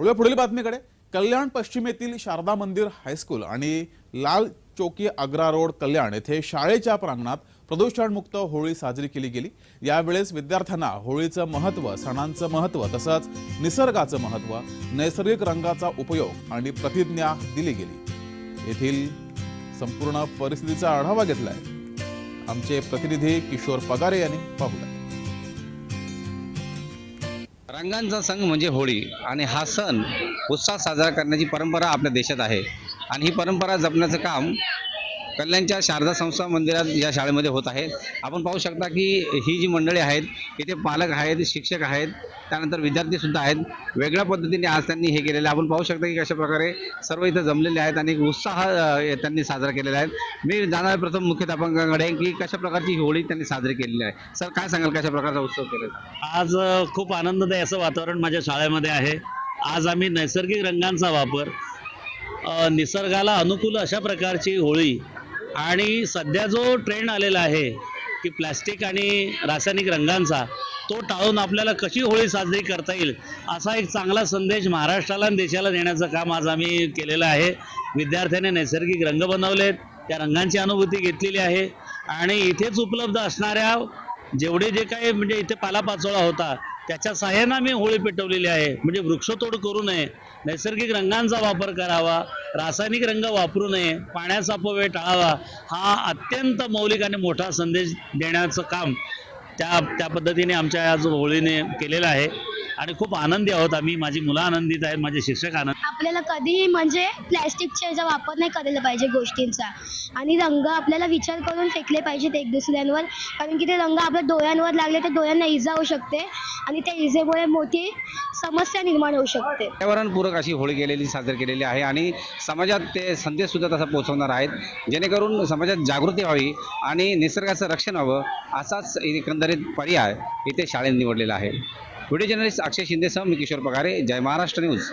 वळूया पुढील बातमीकडे. कल्याण पश्चिमेतील शारदा मंदिर हायस्कूल आणि लाल चौकी आग्रा रोड कल्याण येथे शाळेच्या प्रांगणात प्रदूषणमुक्त होळी साजरी केली गेली. यावेळेस विद्यार्थ्यांना होळीचं महत्त्व सणांचं महत्त्व तसंच निसर्गाचं महत्त्व नैसर्गिक रंगाचा उपयोग आणि प्रतिज्ञा दिली गेली. येथील संपूर्ण परिस्थितीचा आढावा घेतलाय. आमचे प्रतिनिधी किशोर पगारे यांनी पाहुला रंगांचा संघ म्हणजे होळी आणि हा सण उत्साह साजरा करण्याची परंपरा आपल्या देशात आहे. आणि ही परंपरा जपण्याचं काम कल्याणच्या शारदा संस्था मंदिरात या शाळेमध्ये होत आहे. आपण पाहू शकता की ही जी मंडळी आहेत इथे पालक आहेत शिक्षक आहेत त्यानंतर विद्यार्थी सुद्धा आहेत. वेगळ्या पद्धतीने आज त्यांनी हे केलेलं आहे. आपण पाहू शकता की कशा प्रकारे सर्व इथं जमलेले आहेत आणि एक उत्साह त्यांनी साजरा केलेला आहे. मी जाणार आहे प्रथम मुख्याध्यापकांकडे की कशा प्रकारची ही होळी त्यांनी साजरी केलेली आहे. सर काय सांगाल कशा प्रकारचा उत्सव केलेला आज खूप आनंददायी असं वातावरण माझ्या शाळेमध्ये आहे. आज आम्ही नैसर्गिक रंगांचा वापर निसर्गाला अनुकूल अशा प्रकारची होळी आणि सध्या जो ट्रेंड आलेला आहे की प्लॅस्टिक आणि रासायनिक रंगांचा तो टाळून आपल्याला कशी होळी साजरी करता येईल असा एक चांगला संदेश महाराष्ट्राला आणि देशाला देण्याचं काम आज आम्ही केलेलं आहे. विद्यार्थ्याने नैसर्गिक रंग बनवलेत त्या रंगांची अनुभूती घेतलेली आहे. आणि इथेच उपलब्ध असणाऱ्या जेवढे जे काही म्हणजे इथे पालापाचोळा होता त्याच्या साह्यानं आम्ही होळी पेटवलेली आहे. म्हणजे वृक्षतोड करू नये. नैसर्गिक रंगांचा वापर करावा. रासायनिक रंग वापरू नये. पाण्याचा अपव्यय टाळावा. हा अत्यंत मौलिक आणि मोठा संदेश देण्याचं काम त्या त्या पद्धतीने आमच्या आज होळीने केलेलं आहे. आणि खूप आनंदी आहोत आम्ही. माझी मुलं आनंदित आहेत माझे शिक्षक आनंद आपल्याला कधीही म्हणजे प्लॅस्टिकच्या याचा वापर नाही करायला पाहिजे गोष्टींचा. आणि रंग आपल्याला विचार करून फेकले पाहिजेत एक दुसऱ्यांवर. कारण की ते रंग आपल्या डोळ्यांवर लागले तर डोळ्यांना इजा होऊ शकते. आणि त्या इजेमुळे मोठी समस्या निर्माण होऊ शकते. पर्यावरणपूरक अशी होळी केलेली साजरी केलेली आहे. आणि समाजात ते संदेश सुद्धा तसा पोहोचवणार आहेत. जेणेकरून समाजात जागृती व्हावी आणि निसर्गाचं रक्षण व्हावं असाच एकंदरीत पर्याय इथे शाळेत निवडलेला आहे. व्हिडिओ जर्नलिस्ट अक्षय शिंदेसह मी किशोर पगारे जय महाराष्ट्र न्यूज